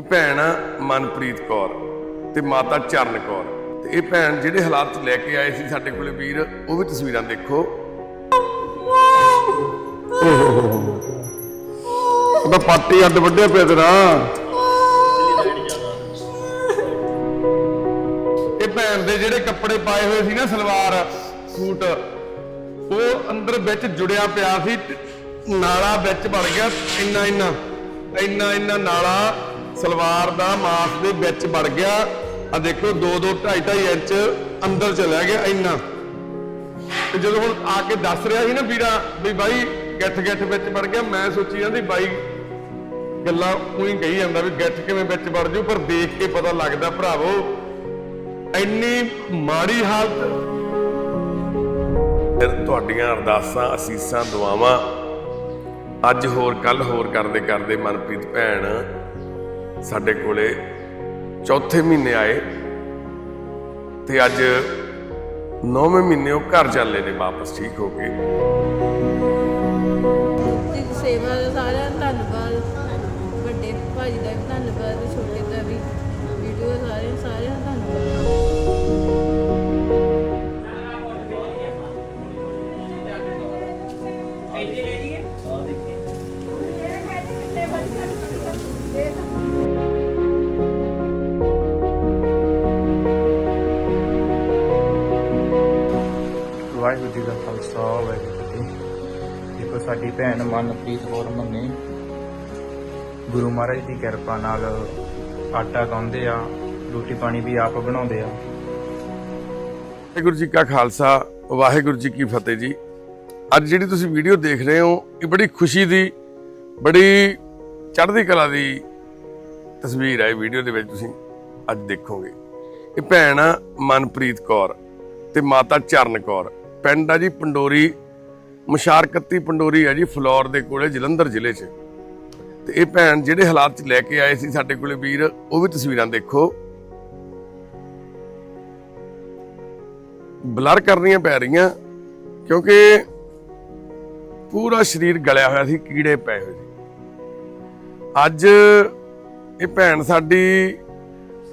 ਇਹ ਭੈਣ ਆ ਮਨਪ੍ਰੀਤ ਕੌਰ ਤੇ ਮਾਤਾ ਚਰਨ ਕੌਰ। ਤੇ ਇਹ ਭੈਣ ਜਿਹੜੇ ਹਾਲਾਤ 'ਚ ਲੈ ਕੇ ਆਏ ਸੀ ਸਾਡੇ ਕੋਲੇ ਵੀਰ, ਉਹ ਵੀ ਤਸਵੀਰਾਂ ਦੇਖੋ। ਉਹਦਾ ਪਾਟੀ ਅੱਡ ਵੱਡਿਆ ਪਿਆ ਤੇਰਾ। ਇਹ ਭੈਣ ਦੇ ਜਿਹੜੇ ਕੱਪੜੇ ਪਾਏ ਹੋਏ ਸੀ ਨਾ ਸਲਵਾਰ, ਸੂਟ, ਉਹ ਅੰਦਰ ਵਿੱਚ ਜੁੜਿਆ ਪਿਆ ਸੀ, ਨਾਲਾ ਵਿੱਚ ਵੜ ਗਿਆ, ਇੰਨਾ ਇੰਨਾ ਇੰਨਾ ਇੰਨਾ ਨਾਲਾ ਸਲਵਾਰ ਦਾ ਮਾਸ ਦੇ ਵਿੱਚ ਵੜ ਗਿਆ। ਆ ਦੇਖੋ 2 2 2.5 2.5 ਇੰਚ ਅੰਦਰ ਚਲਾ ਗਿਆ ਇੰਨਾ। ਤੇ ਜਦੋਂ ਹੁਣ ਆ ਕੇ ਦੱਸ ਰਿਹਾ ਸੀ ਨਾ ਵੀਰਾ ਵੀ ਬਾਈ ਗਿੱਠ ਗਿੱਠ ਵਿੱਚ ਵੜ ਗਿਆ, ਮੈਂ ਸੋਚੀ ਜਾਂਦੀ, ਬਾਈ, ਗੱਲਾਂ ਉਹੀ ਕਹੀ ਜਾਂਦਾ ਵੀ ਗਿੱਠ ਕਿਵੇਂ ਵਿੱਚ ਵੜ ਜੂ, ਪਰ ਦੇਖ ਕੇ ਪਤਾ ਲੱਗਦਾ ਭਰਾਵੋ, ਇੰਨੀ ਮਾੜੀ ਹਾਲਤ। ਤੁਹਾਡੀਆਂ ਅਰਦਾਸਾਂ, ਅਸੀਸਾਂ, ਦੁਆਵਾਂ ਅੱਜ ਹੋਰ ਕੱਲ ਹੋਰ ਕਰਦੇ ਕਰਦੇ ਮਨਪ੍ਰੀਤ ਭੈਣ ਸਾਡੇ ਕੋਲੇ ਚੌਥੇ ਮਹੀਨੇ ਆਏ ਤੇ ਅੱਜ ਨੌਵੇਂ ਮਹੀਨੇ ਉਹ ਘਰ ਚੱਲੇ ਨੇ ਵਾਪਸ ਠੀਕ ਹੋ ਕੇ ਦੇਖੋ, ਸਾਡੀ ਭੈਣ ਮਨਪ੍ਰੀਤ ਕੌਰ ਮੰਨੇ ਗੁਰੂ ਮਹਾਰਾਜ ਦੀ ਕਿਰਪਾ ਨਾਲ ਆਟਾ ਗਾਉਂਦੇ ਆ, ਰੋਟੀ ਪਾਣੀ ਵੀ ਆਪ ਬਣਾਉਂਦੇ ਆ। ਵਾਹਿਗੁਰੂ ਜੀ ਕਾ ਖਾਲਸਾ, ਵਾਹਿਗੁਰੂ ਜੀ ਕੀ ਫਤਿਹ ਜੀ। ਅੱਜ ਜਿਹੜੀ ਤੁਸੀਂ ਵੀਡੀਓ ਦੇਖ ਰਹੇ ਹੋ, ਇਹ ਬੜੀ ਖੁਸ਼ੀ ਦੀ, ਬੜੀ ਚੜ੍ਹਦੀ ਕਲਾ ਦੀ ਤਸਵੀਰ ਹੈ ਇਹ ਵੀਡੀਓ ਦੇ ਵਿੱਚ ਤੁਸੀਂ ਅੱਜ ਦੇਖੋਗੇ। ਇਹ ਭੈਣ ਮਨਪ੍ਰੀਤ ਕੌਰ ਤੇ ਮਾਤਾ ਚਰਨ ਕੌਰ। ਪਿੰਡ ਆ ਜੀ ਪੰਡੋਰੀ ਮੁਸ਼ਾਰਕਤੀ ਪੰਡੋਰੀ ਹੈ ਜੀ ਫਲੋਰ ਦੇ ਕੋਲੇ, ਜਲੰਧਰ ਜ਼ਿਲ੍ਹੇ 'ਚ। ਤੇ ਇਹ ਭੈਣ ਜਿਹੜੇ ਹਾਲਾਤ 'ਚ ਲੈ ਕੇ ਆਏ ਸੀ ਸਾਡੇ ਕੋਲੇ ਵੀਰ, ਉਹ ਵੀ ਤਸਵੀਰਾਂ ਦੇਖੋ। ਬਲਰ ਕਰਨੀਆਂ ਪੈ ਰਹੀਆਂ, ਕਿਉਂਕਿ ਪੂਰਾ ਸਰੀਰ ਗਲਿਆ ਹੋਇਆ ਸੀ, ਕੀੜੇ ਪਏ ਹੋਏ ਸੀ। ਅੱਜ ਇਹ ਭੈਣ ਸਾਡੀ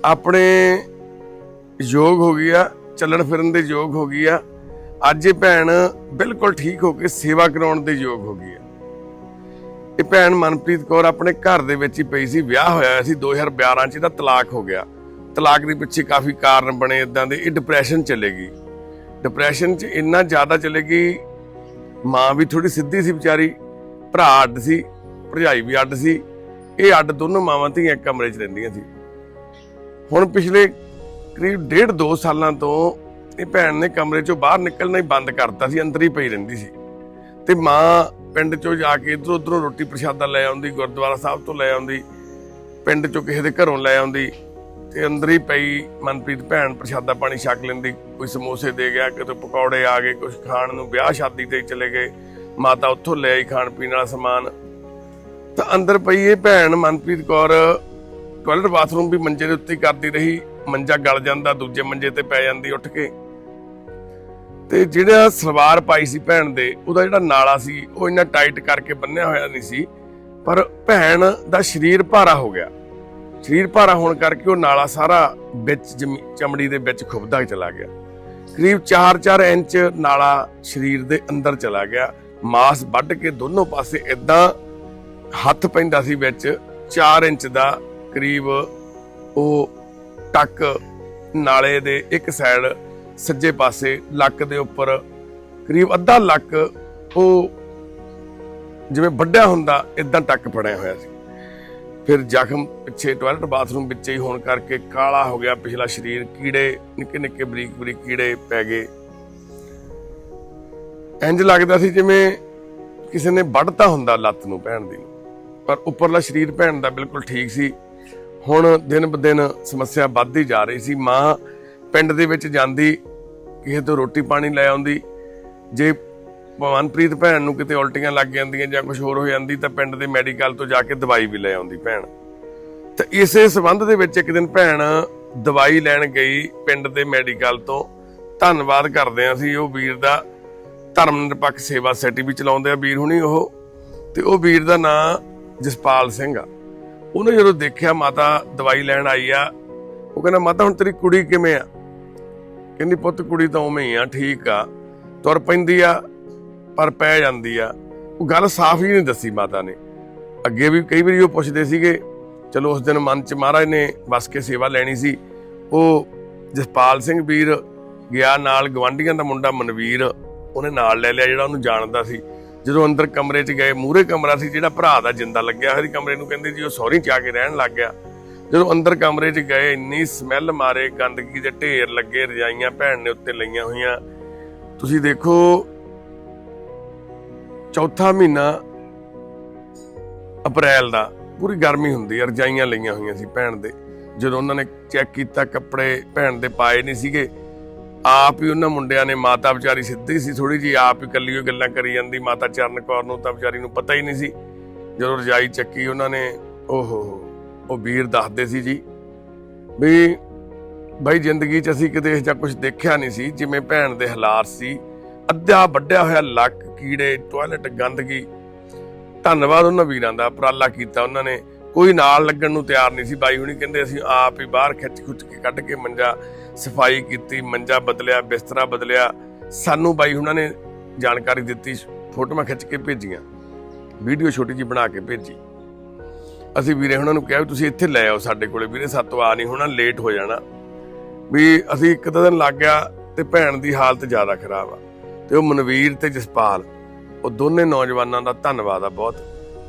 ਆਪਣੇ ਯੋਗ ਹੋ ਗਈ ਆ, ਚੱਲਣ ਫਿਰਨ ਦੇ ਯੋਗ ਹੋ ਗਈ ਆ। ਅੱਜ ਇਹ ਭੈਣ ਬਿਲਕੁਲ ਠੀਕ ਹੋ ਕੇ ਸੇਵਾ ਕਰਾਉਣ ਦੇ ਯੋਗ ਹੋ ਗਈ ਆ ਇਹ ਭੈਣ ਮਨਪ੍ਰੀਤ ਕੌਰ ਆਪਣੇ ਘਰ ਦੇ ਵਿੱਚ ਹੀ ਪਈ ਸੀ, ਵਿਆਹ ਹੋਇਆ ਸੀ 2012 ਚ ਇਹਦਾ ਤਲਾਕ ਹੋ ਗਿਆ। ਤਲਾਕ ਦੇ ਪਿੱਛੇ ਕਾਫੀ ਕਾਰਨ ਬਣੇ ਇਦਾਂ ਦੇ, ਇਹ ਡਿਪਰੈਸ਼ਨ ਚਲੇ ਗਈ। ਡਿਪਰੈਸ਼ਨ ਚ ਇੰਨਾ ਜ਼ਿਆਦਾ ਚਲੇ ਗਈ, ਮਾਂ ਵੀ ਥੋੜੀ ਸਿੱਧੀ ਸੀ ਵਿਚਾਰੀ, ਭਰਾ ਅੱਡ ਸੀ, ਭਰਜਾਈ ਵੀ ਅੱਡ ਸੀ, ਇਹ ਅੱਡ ਦੋਨੋਂ ਮਾਵਾਂ ਧੀਆਂ ਕਮਰੇ 'ਚ ਰਹਿੰਦੀਆਂ ਸੀ। ਹੁਣ ਪਿਛਲੇ ਕਰੀਬ ਡੇਢ ਦੋ ਸਾਲਾਂ ਤੋਂ ਇਹ ਭੈਣ ਨੇ ਕਮਰੇ 'ਚੋਂ ਬਾਹਰ ਨਿਕਲਣਾ ਹੀ ਬੰਦ ਕਰਤਾ ਸੀ, ਅੰਦਰ ਹੀ ਪਈ ਰਹਿੰਦੀ ਸੀ। ਤੇ ਮਾਂ ਪਿੰਡ 'ਚੋਂ ਜਾ ਕੇ ਇਧਰ ਉਧਰੋਂ ਰੋਟੀ ਪ੍ਰਸ਼ਾਦਾ ਲੈ ਆਉਂਦੀ, ਗੁਰਦੁਆਰਾ ਸਾਹਿਬ ਤੋਂ ਲੈ ਆਉਂਦੀ, ਪਿੰਡ 'ਚੋਂ ਕਿਸੇ ਦੇ ਘਰੋਂ ਲੈ ਆਉਂਦੀ, ਤੇ ਅੰਦਰ ਹੀ ਪਈ ਮਨਪ੍ਰੀਤ ਭੈਣ ਪ੍ਰਸ਼ਾਦਾ ਪਾਣੀ ਛਕ ਲੈਂਦੀ, ਕੋਈ ਸਮੋਸੇ ਦੇ ਗਿਆ, ਕਿਤੇ ਪਕੌੜੇ ਆ ਗਏ ਕੁਝ ਖਾਣ ਨੂੰ ਵਿਆਹ ਸ਼ਾਦੀ ਤੇ ਚਲੇ ਗਏ, ਮਾਤਾ ਉੱਥੋਂ ਲੈ ਆਈ ਖਾਣ ਪੀਣ ਵਾਲਾ ਸਮਾਨ। ਤਾਂ ਅੰਦਰ ਪਈ ਇਹ ਭੈਣ ਮਨਪ੍ਰੀਤ ਕੌਰ ਟਾਇਲਟ ਬਾਥਰੂਮ ਵੀ ਮੰਜੇ ਦੇ ਉੱਤੇ ਕਰਦੀ ਰਹੀ, ਮੰਜਾ ਗਲ ਜਾਂਦਾ, ਦੂਜੇ ਮੰਜੇ ਤੇ ਪੈ ਜਾਂਦੀ ਉੱਠ ਕੇ। ਤੇ ਜਿਹੜਾ ਸਲਵਾਰ ਪਾਈ ਸੀ ਭੈਣ ਦੇ, ਉਹਦਾ ਜਿਹੜਾ ਨਾਲਾ ਸੀ, ਉਹ ਇੰਨਾ ਟਾਈਟ ਕਰਕੇ ਬੰਨਿਆ ਹੋਇਆ ਨਹੀਂ ਸੀ, ਪਰ ਭੈਣ ਦਾ ਸਰੀਰ ਭਾਰਾ ਹੋ ਗਿਆ। ਸਰੀਰ ਭਾਰਾ ਹੋਣ ਕਰਕੇ ਉਹ ਨਾਲਾ ਸਾਰਾ ਵਿੱਚ ਚਮੜੀ ਦੇ ਵਿੱਚ ਖੁੱਬਦਾ ਚਲਾ ਗਿਆ। ਕਰੀਬ 4-4 ਇੰਚ ਨਾਲਾ ਸਰੀਰ ਦੇ ਅੰਦਰ ਚਲਾ ਗਿਆ। ਮਾਸ ਵੱਢ ਕੇ ਦੋਨੋਂ ਪਾਸੇ ਇਦਾਂ ਹੱਥ ਪੈਂਦਾ ਸੀ ਵਿੱਚ 4 ਇੰਚ ਦਾ ਕਰੀਬ ਉਹ ਟੱਕ ਨਾਲੇ ਦੇ ਇੱਕ ਸਾਈਡ ਸੱਜੇ ਪਾਸੇ ਲੱਕ ਦੇ ਉੱਪਰ, ਕਰੀਬ ਅੱਧਾ ਲੱਕ ਉਹ ਜਿਵੇਂ ਵੱਡਿਆ ਹੁੰਦਾ ਇਦਾਂ ਟੱਕ ਫੜਿਆ ਹੋਇਆ ਸੀ। ਫਿਰ ਜ਼ਖਮ ਪਿੱਛੇ ਟਾਇਲਟ ਬਾਥਰੂਮ ਵਿੱਚ ਹੀ ਹੋਣ ਕਰਕੇ ਕਾਲਾ ਹੋ ਗਿਆ, ਪਿਛਲਾ ਸਰੀਰ, ਕੀੜੇ, ਨਿੱਕੇ ਨਿੱਕੇ ਬਰੀਕ ਬਰੀਕ ਕੀੜੇ ਪੈ ਗਏ। ਇੰਜ ਲੱਗਦਾ ਸੀ ਜਿਵੇਂ ਕਿਸੇ ਨੇ ਵੱਢਤਾ ਹੁੰਦਾ ਲੱਤ ਨੂੰ ਭੈਣ ਦੀ। ਪਰ ਉੱਪਰਲਾ ਸਰੀਰ ਭੈਣ ਦਾ ਬਿਲਕੁਲ ਠੀਕ ਸੀ। ਹੁਣ ਦਿਨ ਬ ਦਿਨ ਸਮੱਸਿਆ ਵੱਧਦੀ ਜਾ ਰਹੀ ਸੀ। ਮਾਂ ਪਿੰਡ ਦੇ ਵਿੱਚ ਜਾਂਦੀ ਕਿਸੇ ਤੋਂ ਰੋਟੀ ਪਾਣੀ ਲੈ ਆਉਂਦੀ, ਜੇ ਮਨਪ੍ਰੀਤ ਭੈਣ ਨੂੰ ਕਿਤੇ ਉਲਟੀਆਂ ਲੱਗ ਜਾਂਦੀਆਂ ਜਾਂ ਕੁਝ ਹੋਰ ਹੋ ਜਾਂਦੀ, ਤਾਂ ਪਿੰਡ ਦੇ ਮੈਡੀਕਲ ਤੋਂ ਜਾ ਕੇ ਦਵਾਈ ਵੀ ਲੈ ਆਉਂਦੀ ਭੈਣ। ਤੇ ਇਸੇ ਸਬੰਧ ਦੇ ਵਿੱਚ ਇੱਕ ਦਿਨ ਭੈਣ ਦਵਾਈ ਲੈਣ ਗਈ ਪਿੰਡ ਦੇ ਮੈਡੀਕਲ ਤੋਂ। ਧੰਨਵਾਦ ਕਰਦੇ ਹਾਂ ਸੀ ਉਹ ਵੀਰ ਦਾ ਧਰਮ ਨਿਰਪੱਖ ਸੇਵਾ ਸੈਟੀ ਵੀ ਚਲਾਉਂਦੇ ਆ ਵੀਰ ਹੁਣੀ ਉਹ। ਤੇ ਉਹ ਵੀਰ ਦਾ ਨਾਂ ਜਸਪਾਲ ਸਿੰਘ ਆ। ਉਹਨੇ ਜਦੋਂ ਦੇਖਿਆ ਮਾਤਾ ਦਵਾਈ ਲੈਣ ਆਈ ਆ, ਉਹ ਕਹਿੰਦਾ, ਮਾਤਾ, ਹੁਣ ਤੇਰੀ ਕੁੜੀ ਕਿਵੇਂ ਆ? ਕਹਿੰਦੀ, ਪੁੱਤ, ਕੁੜੀ ਤਾਂ ਉਵੇਂ ਹੀ ਆ, ਠੀਕ ਆ, ਤੁਰ ਪੈਂਦੀ ਆ, ਪਰ ਪੈ ਜਾਂਦੀ ਆ। ਉਹ ਗੱਲ ਸਾਫ਼ ਹੀ ਨਹੀਂ ਦੱਸੀ ਮਾਤਾ ਨੇ। ਅੱਗੇ ਵੀ ਕਈ ਵਾਰੀ ਉਹ ਪੁੱਛਦੇ ਸੀਗੇ, ਚਲੋ, ਉਸ ਦਿਨ ਮਨ ਚ ਮਹਾਰਾਜ ਨੇ ਬਸ ਕੇ ਸੇਵਾ ਲੈਣੀ ਸੀ। ਉਹ ਜਸਪਾਲ ਸਿੰਘ ਵੀਰ ਗਿਆ ਨਾਲ ਗਵਾਂਢੀਆਂ ਦਾ ਮੁੰਡਾ ਮਨਵੀਰ, ਉਹਨੇ ਨਾਲ ਲੈ ਲਿਆ ਜਿਹੜਾ ਉਹਨੂੰ ਜਾਣਦਾ ਸੀ। ਜਦੋਂ ਅੰਦਰ ਕਮਰੇ 'ਚ ਗਏ, ਮੂਹਰੇ ਕਮਰਾ ਸੀ, ਜਿਹੜਾ ਭਰਾ ਦਾ ਜਿੰਦਾ ਲੱਗਿਆ ਹੋਇਆ ਸੀ ਕਮਰੇ ਨੂੰ, ਕਹਿੰਦੇ ਜੀ, ਉਹ ਸੌਰੀ ਚ ਆ ਕੇ ਰਹਿਣ ਲੱਗ ਗਿਆ। ਜਦੋਂ ਅੰਦਰ ਕਮਰੇ 'ਚ ਗਏ, ਇੰਨੀ ਸਮੈਲ ਮਾਰੇ, ਗੰਦਗੀ ਦੇ ਢੇਰ ਲੱਗੇ, ਰਜਾਈਆਂ ਭੈਣ ਨੇ ਉੱਤੇ ਲਈਆਂ ਹੋਈਆਂ। ਤੁਸੀਂ ਦੇਖੋ, ਚੌਥਾ ਮਹੀਨਾ ਅਪ੍ਰੈਲ ਦਾ, ਪੂਰੀ ਗਰਮੀ ਹੁੰਦੀ ਹੈ ਰਜਾਈਆਂ ਲਈਆਂ ਹੋਈਆਂ ਸੀ ਭੈਣ ਦੇ। ਜਦੋਂ ਉਹਨਾਂ ਨੇ ਚੈੱਕ ਕੀਤਾ, ਕੱਪੜੇ ਭੈਣ ਦੇ ਪਾਏ ਨਹੀਂ ਸੀਗੇ, ਆਪ ਹੀ ਉਹਨਾਂ ਮੁੰਡਿਆਂ ਨੇ, ਮਾਤਾ ਵਿਚਾਰੀ ਸਿੱਧੀ ਸੀ ਥੋੜੀ ਜੀ ਆਪ ਹੀ ਕੱਲੀ ਉਹ ਗੱਲਾਂ ਕਰੀ ਜਾਂਦੀ, ਮਾਤਾ ਚਰਨ ਕੌਰ ਨੂੰ ਤਾਂ ਵਿਚਾਰੀ ਨੂੰ ਪਤਾ ਹੀ ਨਹੀਂ ਸੀ। ਜਦੋਂ ਰਜਾਈ ਚੱਕੀ, ਉਹਨਾਂ ਨੇ, ਓਹੋ ਉਹ ਵੀਰ ਦੱਸਦੇ ਸੀ ਜੀ ਵੀ ਬਈ ਜ਼ਿੰਦਗੀ 'ਚ ਅਸੀਂ ਕਿਤੇ ਇਹ ਜਿਹਾ ਕੁਝ ਦੇਖਿਆ ਨਹੀਂ ਸੀ, ਜਿਵੇਂ ਭੈਣ ਦੇ ਹਾਲਾਤ ਸੀ। ਅੱਧਾ ਵੱਡਿਆ ਹੋਇਆ ਲੱਕ, ਕੀੜੇ ਟਾਇਲਟ ਗੰਦਗੀ। ਧੰਨਵਾਦ ਉਹਨਾਂ ਵੀਰਾਂ ਦਾ, ਉਪਰਾਲਾ ਕੀਤਾ ਉਹਨਾਂ ਨੇ। ਕੋਈ ਨਾਲ ਲੱਗਣ ਨੂੰ ਤਿਆਰ ਨਹੀਂ ਸੀ। ਬਾਈ ਹੁਣੀ ਕਹਿੰਦੇ ਅਸੀਂ ਆਪ ਹੀ ਬਾਹਰ ਖਿੱਚ ਖੁੱਚ ਕੇ ਕੱਢ ਕੇ ਮੰਜਾ ਸਫ਼ਾਈ ਕੀਤੀ, ਮੰਜਾ ਬਦਲਿਆ, ਬਿਸਤਰਾ ਬਦਲਿਆ। ਸਾਨੂੰ ਬਾਈ ਹੁਣਾਂ ਨੇ ਜਾਣਕਾਰੀ ਦਿੱਤੀ, ਫੋਟੋਆਂ ਖਿੱਚ ਕੇ ਭੇਜੀਆਂ। ਵੀਡੀਓ ਛੋਟੀ ਜੀ ਬਣਾ ਕੇ ਭੇਜੀ। ਅਸੀਂ ਵੀਰੇ ਉਹਨਾਂ ਨੂੰ ਕਿਹਾ ਵੀ ਤੁਸੀਂ ਇੱਥੇ ਲੈ ਆਓ ਸਾਡੇ ਕੋਲੇ। ਵੀਰੇ ਸਾਤੋਂ ਆ ਨਹੀਂ ਹੋਣਾ ਲੇਟ ਹੋ ਜਾਣਾ। ਵੀ ਅਸੀਂ ਇੱਕ ਦਿਨ ਲੱਗ ਗਿਆ ਤੇ ਭੈਣ ਦੀ ਹਾਲਤ ਜ਼ਿਆਦਾ ਖਰਾਬ ਆ। ਤੇ ਉਹ ਮਨਵੀਰ ਤੇ ਜਸਪਾਲ, ਉਹ ਦੋਨੇ ਨੌਜਵਾਨਾਂ ਦਾ ਧੰਨਵਾਦ ਆ ਬਹੁਤ।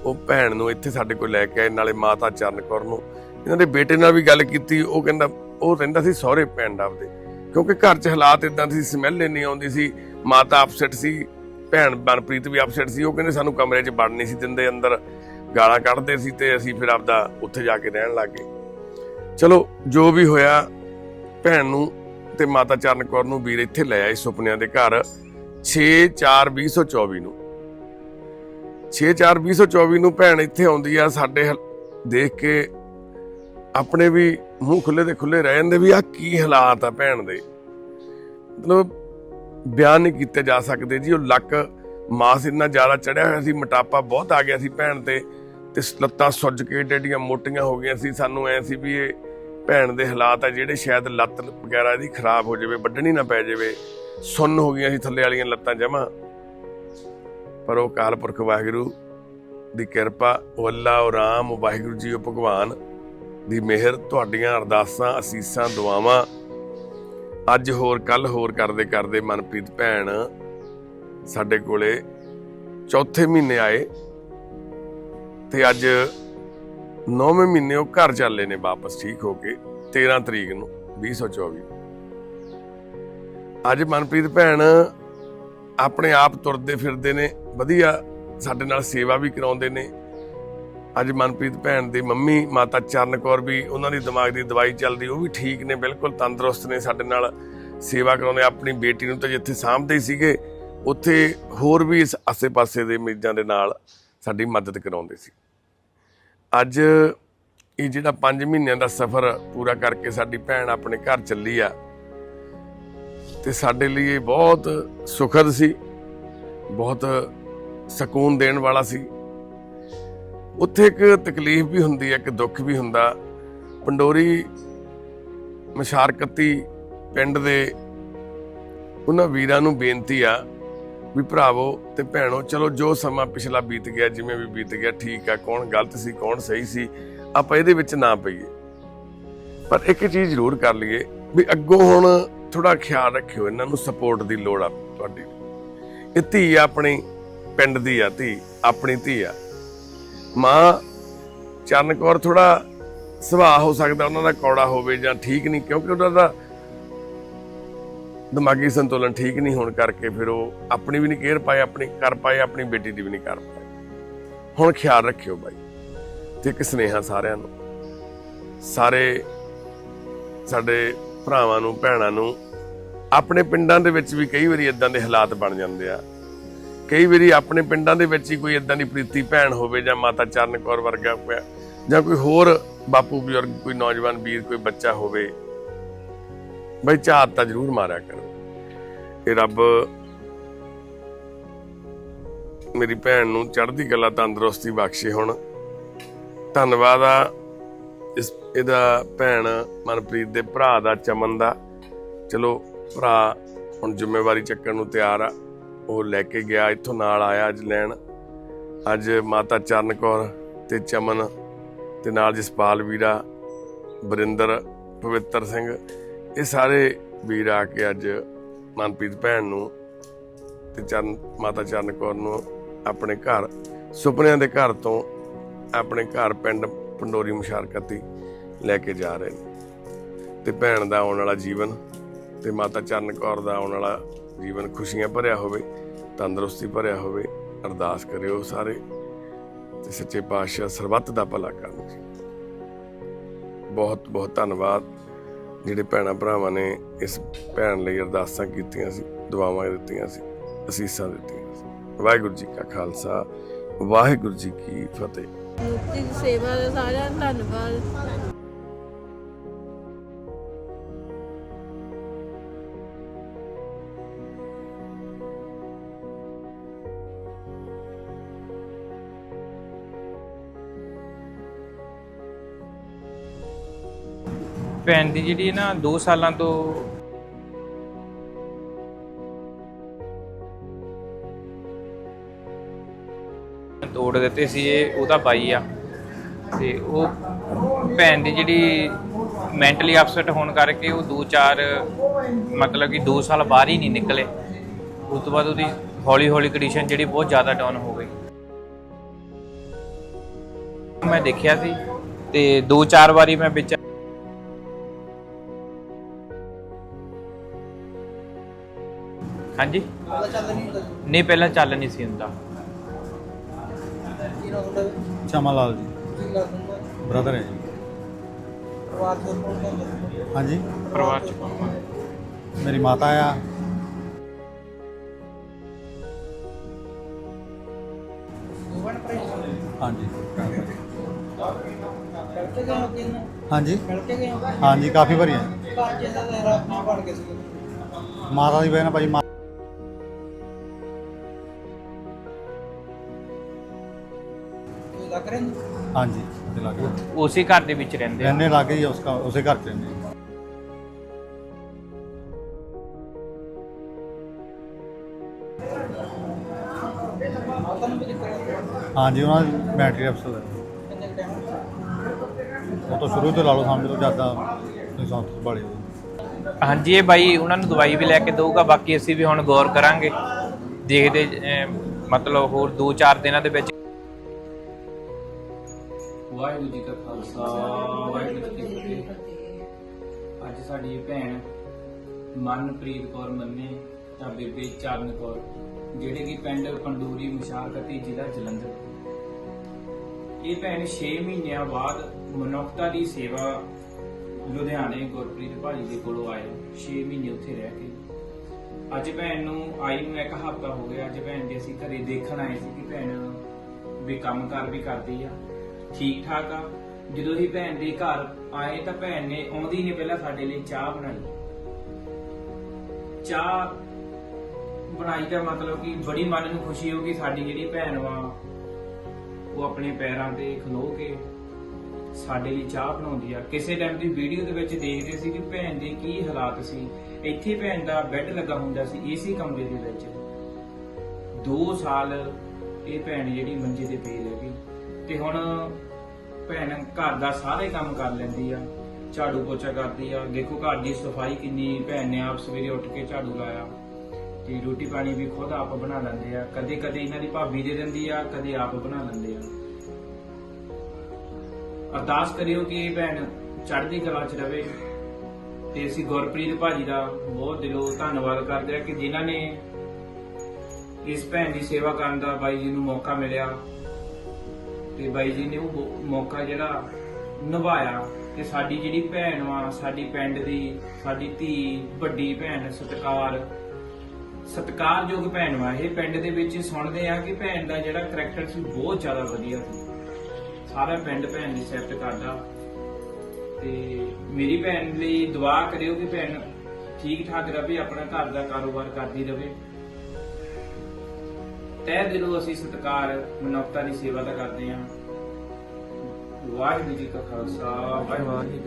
ਉਹ ਭੈਣ ਨੂੰ ਇੱਥੇ ਸਾਡੇ ਕੋਲ ਲੈ ਕੇ ਆਏ, ਨਾਲੇ ਮਾਤਾ ਚਰਨ ਕੌਰ ਨੂੰ। ਇਹਨਾਂ ਦੇ ਬੇਟੇ ਨਾਲ ਵੀ ਗੱਲ ਕੀਤੀ, ਉਹ ਕਹਿੰਦਾ, ਉਹ ਰਹਿੰਦਾ ਸੀ ਸਹੁਰੇ ਪਿੰਡ ਆਪਦੇ। ਕਿਉਂਕਿ ਘਰ 'ਚ ਹਾਲਾਤ ਇਦਾਂ ਸੀ ਸਮੈਲ ਇੰਨੀ ਆਉਂਦੀ ਸੀ, ਮਾਤਾ ਅਪਸੈਟ ਸੀ, ਭੈਣ ਮਨਪ੍ਰੀਤ ਵੀ ਅਪਸੈਟ ਸੀ। ਉਹ ਕਹਿੰਦੇ, ਸਾਨੂੰ ਕਮਰੇ 'ਚ ਵੜ ਨਹੀਂ ਸੀ ਦਿੰਦੇ ਅੰਦਰ। ਗਾਲਾਂ ਕੱਢਦੇ ਸੀ ਤੇ ਅਸੀਂ ਫਿਰ ਆਪਦਾ ਉੱਥੇ ਜਾ ਕੇ ਰਹਿਣ ਲੱਗ ਗਏ। ਚਲੋ, ਜੋ ਵੀ ਹੋਇਆ, ਭੈਣ ਨੂੰ ਤੇ ਮਾਤਾ ਚਰਨ ਕੌਰ ਨੂੰ ਵੀਰ ਇੱਥੇ ਲੈ ਆਏ ਸੁਪਨਿਆਂ ਦੇ ਘਰ 6/4/2024 ਨੂੰ। 6/4/2024 ਨੂੰ ਭੈਣ ਇੱਥੇ ਆਉਂਦੀ ਆ, ਸਾਡੇ ਦੇਖ ਕੇ ਆਪਣੇ ਵੀ ਮੂੰਹ ਖੁੱਲੇ ਦੇ ਖੁੱਲੇ ਰਹਿ ਜਾਂਦੇ ਵੀ ਆ ਕੀ ਹਾਲਾਤ ਆ ਭੈਣ ਦੇ। ਮਤਲਬ ਬਿਆਨ ਨਹੀਂ ਕੀਤੇ ਜਾ ਸਕਦੇ ਜੀ, ਉਹ ਲੱਕ ਮਾਸ ਇੰਨਾ ਜ਼ਿਆਦਾ ਚੜਿਆ ਹੋਇਆ ਸੀ, ਮੋਟਾਪਾ ਬਹੁਤ ਆ ਗਿਆ ਸੀ ਭੈਣ ਤੇ। ਤੇ ਲੱਤਾਂ ਸੁੱਜ ਕੇ ਡੇਡੀਆਂ ਮੋਟੀਆਂ ਹੋ ਗਈਆਂ ਸੀ, ਸਾਨੂੰ ਐ ਸੀ ਵੀ ਇਹ ਭੈਣ ਦੇ ਹਾਲਾਤ ਆ ਜਿਹੜੇ ਸ਼ਾਇਦ ਲੱਤ ਵਗੈਰਾ ਇਹਦੀ ਖਰਾਬ ਹੋ ਜਾਵੇ, ਵੱਢਣੀ ਨਾ ਪੈ ਜਾਵੇ, ਸੁੰਨ ਹੋ ਗਈਆਂ ਸੀ ਥੱਲੇ ਵਾਲੀਆਂ ਲੱਤਾਂ ਜਮਾ। ਪਰ ਉਹ ਕਾਲ ਪੁਰਖ ਵਾਹਿਗੁਰੂ ਦੀ ਕਿਰਪਾ, ਉਹ ਅੱਲਾ, ਉਹ ਰਾਮ, ਉਹ ਵਾਹਿਗੁਰੂ ਜੀ, ਉਹ ਭਗਵਾਨ ਦੀ ਮਿਹਰ, ਤੁਹਾਡੀਆਂ ਅਰਦਾਸਾਂ, ਅਸੀਸਾਂ, ਦੁਆਵਾਂ ਅੱਜ ਹੋਰ ਕੱਲ ਹੋਰ ਕਰਦੇ ਕਰਦੇ ਮਨਪ੍ਰੀਤ ਭੈਣ ਸਾਡੇ ਕੋਲੇ ਚੌਥੇ ਮਹੀਨੇ ਆਏ। ਤੇ ਅੱਜ 9ਵੇਂ ਮਹੀਨੇ ਉਹ ਘਰ ਚੱਲੇ ਨੇ ਵਾਪਸ, ਠੀਕ ਹੋ ਕੇ 13 ਤਰੀਕ ਨੂੰ 2024 ਅੱਜ ਮਨਪ੍ਰੀਤ ਭੈਣ ਆਪਣੇ ਆਪ ਤੁਰਦੇ ਫਿਰਦੇ ਨੇ, ਵਧੀਆ ਸਾਡੇ ਨਾਲ ਸੇਵਾ ਵੀ ਕਰਾਉਂਦੇ ਨੇ। ਅੱਜ ਮਨਪ੍ਰੀਤ ਭੈਣ ਦੀ ਮੰਮੀ ਮਾਤਾ ਚਰਨ ਕੌਰ ਵੀ ਉਹਨਾਂ ਦੀ ਦਿਮਾਗ ਦੀ ਦਵਾਈ ਚੱਲਦੀ, ਉਹ ਵੀ ਠੀਕ ਨੇ, ਬਿਲਕੁਲ ਤੰਦਰੁਸਤ ਨੇ ਸਾਡੇ ਨਾਲ ਸੇਵਾ ਕਰਾਉਂਦੇ। ਆਪਣੀ ਬੇਟੀ ਨੂੰ ਤਾਂ ਜਿੱਥੇ ਸਾਂਭਦੇ ਹੀ ਸੀਗੇ, ਉੱਥੇ ਹੋਰ ਵੀ ਇਸ ਆਸੇ-ਪਾਸੇ ਦੇ ਮਰੀਜ਼ਾਂ ਦੇ ਨਾਲ ਸਾਡੀ ਮਦਦ ਕਰਾਉਂਦੇ ਸੀ। ਅੱਜ ਇਹ ਜਿਹੜਾ 5 ਮਹੀਨਿਆਂ ਦਾ ਸਫ਼ਰ ਪੂਰਾ ਕਰਕੇ ਸਾਡੀ ਭੈਣ ਆਪਣੇ ਘਰ ਚੱਲੀ ਆ ਤੇ ਸਾਡੇ ਲਈ ਇਹ ਬਹੁਤ ਸੁਖਦ ਸੀ, ਬਹੁਤ ਸਕੂਨ ਦੇਣ ਵਾਲਾ ਸੀ। ਉੱਥੇ ਇੱਕ ਤਕਲੀਫ ਵੀ ਹੁੰਦੀ ਹੈ ਇੱਕ ਦੁੱਖ ਵੀ ਹੁੰਦਾ। ਪੰਡੋਰੀ ਮਸ਼ਾਰਕਤੀ ਪਿੰਡ ਦੇ ਉਹਨਾਂ ਵੀਰਾਂ ਨੂੰ ਬੇਨਤੀ ਆ ਵੀ ਭਰਾਵੋ ਤੇ ਭੈਣੋ, ਚਲੋ ਜੋ ਸਮਾਂ ਪਿਛਲਾ ਬੀਤ ਗਿਆ, ਜਿਵੇਂ ਵੀ ਬੀਤ ਗਿਆ, ਠੀਕ ਆ, ਕੌਣ ਗਲਤ ਸੀ, ਕੌਣ ਸਹੀ ਸੀ, ਆਪਾਂ ਇਹਦੇ ਵਿੱਚ ਨਾ ਪਈਏ। ਪਰ ਇੱਕ ਚੀਜ਼ ਜ਼ਰੂਰ ਕਰ ਲਈਏ ਵੀ ਅੱਗੋਂ ਹੁਣ ਥੋੜਾ ਖਿਆਲ ਰੱਖਿਓ, ਇਹਨਾਂ ਨੂੰ ਸਪੋਰਟ ਦੀ ਲੋੜ ਆ ਤੁਹਾਡੀ। ਇਹ ਧੀ ਆ ਆਪਣੀ, ਪਿੰਡ ਦੀ ਆ ਧੀ, ਆਪਣੀ ਧੀ ਆ। ਮਾਂ, ਚਰਨ ਕੌਰ ਥੋੜਾ ਸੁਭਾਅ ਹੋ ਸਕਦਾ, ਉਹਨਾਂ ਦਾ ਕੌੜਾ ਹੋਵੇ ਜਾਂ ਠੀਕ ਨਹੀਂ, ਕਿਉਂਕਿ ਉਹਨਾਂ ਦਾ ਦਿਮਾਗੀ ਸੰਤੁਲਨ ਠੀਕ ਨਹੀਂ ਹੋਣ ਕਰਕੇ ਫਿਰ ਉਹ ਆਪਣੀ ਵੀ ਨਹੀਂ ਕੇਅਰ ਪਾਏ, ਆਪਣੀ ਕਰ ਪਾਏ, ਆਪਣੀ ਬੇਟੀ ਦੀ ਵੀ ਨਹੀਂ ਕਰ ਪਾਏ। ਹੁਣ ਖਿਆਲ ਰੱਖਿਓ ਬਾਈ ਤੇ ਇੱਕ ਸੁਨੇਹਾ ਸਾਰਿਆਂ ਨੂੰ। ਸਾਰੇ ਸਾਡੇ ਭਰਾਵਾਂ ਨੂੰ, ਭੈਣਾਂ ਨੂੰ, ਆਪਣੇ ਪਿੰਡਾਂ ਦੇ ਵਿੱਚ ਵੀ ਕਈ ਵਾਰੀ ਇਦਾਂ ਦੇ ਹਾਲਾਤ ਬਣ ਜਾਂਦੇ ਆ। ਕਈ ਵਾਰੀ ਆਪਣੇ ਪਿੰਡਾਂ ਦੇ ਵਿੱਚ ਹੀ ਕੋਈ ਇਦਾਂ ਦੀ ਪ੍ਰੀਤੀ ਭੈਣ ਹੋਵੇ ਜਾਂ ਮਾਤਾ ਚਰਨ ਕੌਰ ਵਰਗਾ ਪਿਆ ਜਾਂ ਕੋਈ ਹੋਰ ਬਾਪੂ ਬਜ਼ੁਰਗ, ਕੋਈ ਨੌਜਵਾਨ ਵੀਰ, ਕੋਈ ਬੱਚਾ ਹੋਵੇ ਬਈ ਝਾਤ ਤਾਂ ਜ਼ਰੂਰ ਮਾਰਿਆ ਕਰੋ। ਇਹ ਰੱਬ ਮੇਰੀ ਭੈਣ ਨੂੰ ਚੜ੍ਹਦੀ ਕਲਾ ਤੰਦਰੁਸਤੀ ਬਖਸ਼ੇ ਹੁਣ। ਧੰਨਵਾਦ ਆ ਇਸ ਇਹਦਾ ਭੈਣ ਮਨਪ੍ਰੀਤ ਦੇ ਭਰਾ ਦਾ, ਚਮਨ ਦਾ। ਚਲੋ ਭਰਾ ਹੁਣ ਜ਼ਿੰਮੇਵਾਰੀ ਚੱਕਣ ਨੂੰ ਤਿਆਰ ਆ। ਉਹ ਲੈ ਕੇ ਗਿਆ, ਇੱਥੋਂ ਨਾਲ ਆਇਆ ਅੱਜ ਲੈਣ। ਅੱਜ ਮਾਤਾ ਚਰਨ ਕੌਰ ਤੇ ਚਮਨ ਤੇ ਨਾਲ ਜਸਪਾਲ ਵੀਰਾ ਬਰਿੰਦਰ ਪਵਿੱਤਰ ਸਿੰਘ। ਇਹ ਸਾਰੇ ਵੀਰ ਆ ਕੇ ਅੱਜ ਮਨਪ੍ਰੀਤ ਭੈਣ ਨੂੰ ਤੇ ਚਰਨ, ਮਾਤਾ ਚਰਨ ਕੌਰ ਨੂੰ ਆਪਣੇ ਘਰ, ਸੁਪਨਿਆਂ ਦੇ ਘਰ ਤੋਂ ਆਪਣੇ ਘਰ ਪਿੰਡ ਪੰਡੋਰੀ ਮੁਸ਼ਾਰਕਤੀ ਲੈ ਕੇ ਜਾ ਰਹੇ ਨੇ। ਤੇ ਭੈਣ ਦਾ ਆਉਣ ਵਾਲਾ ਜੀਵਨ ਤੇ ਮਾਤਾ ਚਰਨ ਕੌਰ ਦਾ ਆਉਣ ਵਾਲਾ ਜੀਵਨ ਖੁਸ਼ੀਆਂ ਭਰਿਆ ਹੋਵੇ, ਤੰਦਰੁਸਤੀ ਭਰਿਆ ਹੋਵੇ, ਅਰਦਾਸ ਕਰਿਓ ਸਾਰੇ ਤੇ ਸੱਚੇ ਪਾਤਸ਼ਾਹ ਸਰਬੱਤ ਦਾ ਭਲਾ ਕਰਨ। ਜੀ ਬਹੁਤ ਬਹੁਤ ਧੰਨਵਾਦ। ਜਿਹੜੇ ਭੈਣਾਂ ਭਰਾਵਾਂ ਨੇ ਇਸ ਭੈਣ ਲਈ ਅਰਦਾਸਾਂ ਕੀਤੀਆਂ ਸੀ, ਦੁਆਵਾਂ ਦਿੱਤੀਆਂ ਸੀ, ਅਸੀਸਾਂ ਦਿੱਤੀਆਂ ਸੀ। ਵਾਹਿਗੁਰੂ ਜੀ ਕਾ ਖਾਲਸਾ, ਵਾਹਿਗੁਰੂ ਜੀ ਕੀ ਫਤਿਹ। ਮੁਕਤੀ ਦੀ ਸੇਵਾ ਦਾ ਸਾਰਿਆਂ ਦਾ ਧੰਨਵਾਦ। ਭੈਣ ਦੀ ਜਿਹੜੀ ਨਾ 2 ਸਾਲਾਂ ਤੋਂ ਤੋੜ ਦਿੱਤੇ ਸੀ ਇਹ ਉਹਦਾ ਬਾਈ ਆ। ਤੇ ਉਹ ਭੈਣ ਦੀ ਜਿਹੜੀ ਮੈਂਟਲੀ ਅਪਸੈਟ ਹੋਣ ਕਰਕੇ ਉਹ 2-4 ਮਤਲਬ ਕਿ 2 ਸਾਲ ਬਾਹਰ ਹੀ ਨਹੀਂ ਨਿਕਲੇ। ਉਸ ਤੋਂ ਬਾਅਦ ਉਹਦੀ ਹੌਲੀ ਹੌਲੀ ਕੰਡੀਸ਼ਨ ਜਿਹੜੀ ਬਹੁਤ ਜ਼ਿਆਦਾ ਡਾਊਨ ਹੋ ਗਈ। ਮੈਂ ਦੇਖਿਆ ਸੀ ਤੇ 2-4 ਵਾਰੀ ਮੈਂ ਵਿੱਚ ਹਾਂਜੀ। ਨਹੀਂ ਪਹਿਲਾਂ ਚੱਲ ਨਹੀਂ ਸੀ ਹੁੰਦਾ। ਸ਼ਮਾ ਲਾਲ ਜੀ? ਬ੍ਰਦਰ ਹੈ ਜੀ। ਹਾਂਜੀ। ਪਰਿਵਾਰ ਚ ਕੌਣ ਕੌਣ? ਮੇਰੀ ਮਾਤਾ ਆ। ਹਾਂਜੀ। ਹਾਂਜੀ। ਹਾਂਜੀ ਕਾਫੀ ਵਾਰੀ ਹੈ ਮਾਤਾ ਦੀ ਵਜ੍ਹਾ ਨਾਲ ਹਾਂਜੀ ਉਹਦੇ ਲੱਗ। ਰਿਹਾ ਉਸੇ ਘਰ ਦੇ ਵਿੱਚ ਰਹਿੰਦੇ ਆ। ਰਹਿਣੇ ਲੱਗੇ ਹੀ ਉਸ ਘਰ- ਉਸੇ ਘਰ ਚ ਰਹਿੰਦੇ ਹਾਂਜੀ ਉਹਨਾਂ ਦੀ ਬੈਟਰੀ ਅਫਸਰ ਹੈ। ਉਹ ਤਾਂ ਸ਼ੁਰੂ ਤੋਂ ਲਾ ਲਓ ਸਮਝ ਲਓ ਜ਼ਿਆਦਾ ਤੁਸੀਂ ਸੰਤ ਸੰਭਾਲੀ ਹੋਈ ਹਾਂਜੀ ਇਹ ਬਾਈ ਉਹਨਾਂ ਨੂੰ ਦਵਾਈ ਵੀ ਲੈ ਕੇ ਦਊਗਾ ਬਾਕੀ ਅਸੀਂ ਵੀ ਹੁਣ ਗੌਰ ਕਰਾਂਗੇ। ਦੇਖਦੇ ਅਮ, ਮਤਲਬ ਹੋਰ 2-4 ਦਿਨਾਂ ਦੇ ਵਿੱਚ ਵਾਹਿਗੁਰੂ ਜੀ ਕਾ ਖਾਲਸਾ, ਵਾਹਿਗੁਰੂ ਜੀ ਕੀ ਫਤਿਹ। ਅੱਜ ਸਾਡੀ ਭੈਣ ਮਨਪ੍ਰੀਤ ਕੌਰ ਮੰਨੇ ਤਾਂ ਬੇਬੇ ਚਰਨ ਕੌਰ, ਜਿਹੜੇ ਕਿ ਪਿੰਡ ਪੰਡੂਰੀ ਮੁਸ਼ਾਰਕਤੀ ਜ਼ਿਲ੍ਹਾ ਜਲੰਧਰ। ਇਹ ਭੈਣ 6 ਮਹੀਨਿਆਂ ਬਾਅਦ ਮਨੁੱਖਤਾ ਦੀ ਸੇਵਾ ਲੁਧਿਆਣੇ ਗੁਰਪ੍ਰੀਤ ਭਾਜੀ ਦੇ ਕੋਲੋਂ ਆਏ 6 ਮਹੀਨੇ ਉੱਥੇ ਰਹਿ ਕੇ। ਅੱਜ ਭੈਣ ਨੂੰ ਆਈ ਨੂੰ ਇੱਕ ਹਫ਼ਤਾ ਹੋ ਗਿਆ, ਅੱਜ ਭੈਣ ਦੇ ਅਸੀਂ ਘਰੇ ਦੇਖਣ ਆਏ ਸੀ ਕਿ ਭੈਣ ਵੀ ਕੰਮ ਕਰ ਵੀ ਕਰਦੀ ਆ। ਠੀਕ ਠਾਕ ਆ? ਜਦੋਂ ਅਸੀਂ ਭੈਣ ਦੇ ਘਰ ਆਏ ਤਾਂ ਭੈਣ ਨੇ ਆਉਂਦੀ ਨੇ ਪਹਿਲਾਂ ਸਾਡੇ ਲਈ ਚਾਹ ਬਣਾਈ। ਚਾਹ ਬਣਾਈ ਦਾ ਮਤਲਬ ਕਿ ਬੜੀ ਮਨ ਨੂੰ ਖੁਸ਼ੀ ਹੋ ਕਿ ਸਾਡੀ ਜਿਹੜੀ ਭੈਣ ਵਾ, ਉਹ ਆਪਣੇ ਪੈਰਾਂ ਤੇ ਖਲੋ ਕੇ ਸਾਡੇ ਲਈ ਚਾਹ ਬਣਾਉਂਦੀ ਆ। ਕਿਸੇ ਟਾਈਮ ਦੀ ਵੀਡੀਓ ਦੇ ਵਿੱਚ ਦੇਖਦੇ ਸੀ ਕਿ ਭੈਣ ਦੇ ਕੀ ਹਾਲਾਤ ਸੀ। ਇੱਥੇ ਭੈਣ ਦਾ ਬੈੱਡ ਲੱਗਾ ਹੁੰਦਾ ਸੀ ਏਸੀ ਕਮਰੇ ਦੇ ਵਿੱਚ। 2 ਸਾਲ ਇਹ ਭੈਣ ਜਿਹੜੀ ਮੰਜੇ ਤੇ ਪਈ ਰਹਿ ਗਈ। ਤੇ ਹੁਣ ਭੈਣ ਘਰ ਦਾ ਸਾਰੇ ਕੰਮ ਕਰ ਲੈਂਦੀ ਆ, ਝਾੜੂ ਪੋਚਾ ਕਰਦੀ ਆ। ਦੇਖੋ ਘਰ ਦੀ ਸਫ਼ਾਈ ਕਿੰਨੀ ਭੈਣ ਨੇ ਆਪ ਸਵੇਰੇ ਉੱਠ ਕੇ ਝਾੜੂ ਲਾਇਆ। ਤੇ ਰੋਟੀ ਪਾਣੀ ਵੀ ਖੁਦ ਆਪ ਬਣਾ ਲੈਂਦੇ ਆ। ਕਦੇ ਕਦੇ ਇਹਨਾਂ ਦੀ ਭਾਬੀ ਦੇ ਦਿੰਦੀ ਆ, ਕਦੇ ਆਪ ਬਣਾ ਲੈਂਦੇ ਆ। ਅਰਦਾਸ ਕਰਿਓ ਕਿ ਇਹ ਭੈਣ ਚੜ੍ਹਦੀ ਕਲਾ 'ਚ ਰਵੇ। ਤੇ ਅਸੀਂ ਗੁਰਪ੍ਰੀਤ ਭਾਜੀ ਦਾ ਬਹੁਤ ਦਿਲੋਂ ਧੰਨਵਾਦ ਕਰਦੇ ਆ ਕਿ ਜਿਨ੍ਹਾਂ ਨੇ ਇਸ ਭੈਣ ਦੀ ਸੇਵਾ ਕਰਨ ਦਾ ਬਾਈ ਜੀ ਨੂੰ ਮੌਕਾ ਮਿਲਿਆ। ਤੇ ਬਾਈ ਜੀ ਨੇ ਉਹ ਮੌਕਾ ਜਿਹੜਾ ਨਿਭਾਇਆ ਤੇ ਸਾਡੀ ਜਿਹੜੀ ਭੈਣ ਵਾ, ਸਾਡੀ ਪਿੰਡ ਦੀ, ਸਾਡੀ ਧੀ, ਵੱਡੀ ਭੈਣ, ਸਤਿਕਾਰ, ਸਤਿਕਾਰਯੋਗ ਭੈਣ ਵਾ। ਇਹ ਪਿੰਡ ਦੇ ਵਿੱਚ ਸੁਣਦੇ ਆ ਕਿ ਭੈਣ ਦਾ ਜਿਹੜਾ ਕਰੈਕਟਰ ਸੀ ਬਹੁਤ ਜ਼ਿਆਦਾ ਵਧੀਆ ਸੀ। ਸਾਰਾ ਪਿੰਡ ਭੈਣ ਦੀ ਸਿਫਤ ਕਰਦਾ। ਤੇ ਮੇਰੀ ਭੈਣ ਲਈ ਦੁਆ ਕਰਿਓ ਕਿ ਭੈਣ ਠੀਕ ਠਾਕ ਰਹੇ ਆਪਣਾ ਘਰ ਦਾ ਕਾਰੋਬਾਰ ਕਰਦੀ ਰਹੇ ਤਹਿ ਦਿਲੋਂ ਅਸੀਂ ਸਤਿਕਾਰ, ਮਨੁੱਖਤਾ ਦੀ ਸੇਵਾ ਦਾ ਕਰਦੇ ਹਾਂ। ਵਾਹਿਗੁਰੂ ਜੀ ਕਾ ਖਾਲਸਾ, ਵਾਹਿਗੁਰੂ ਜੀ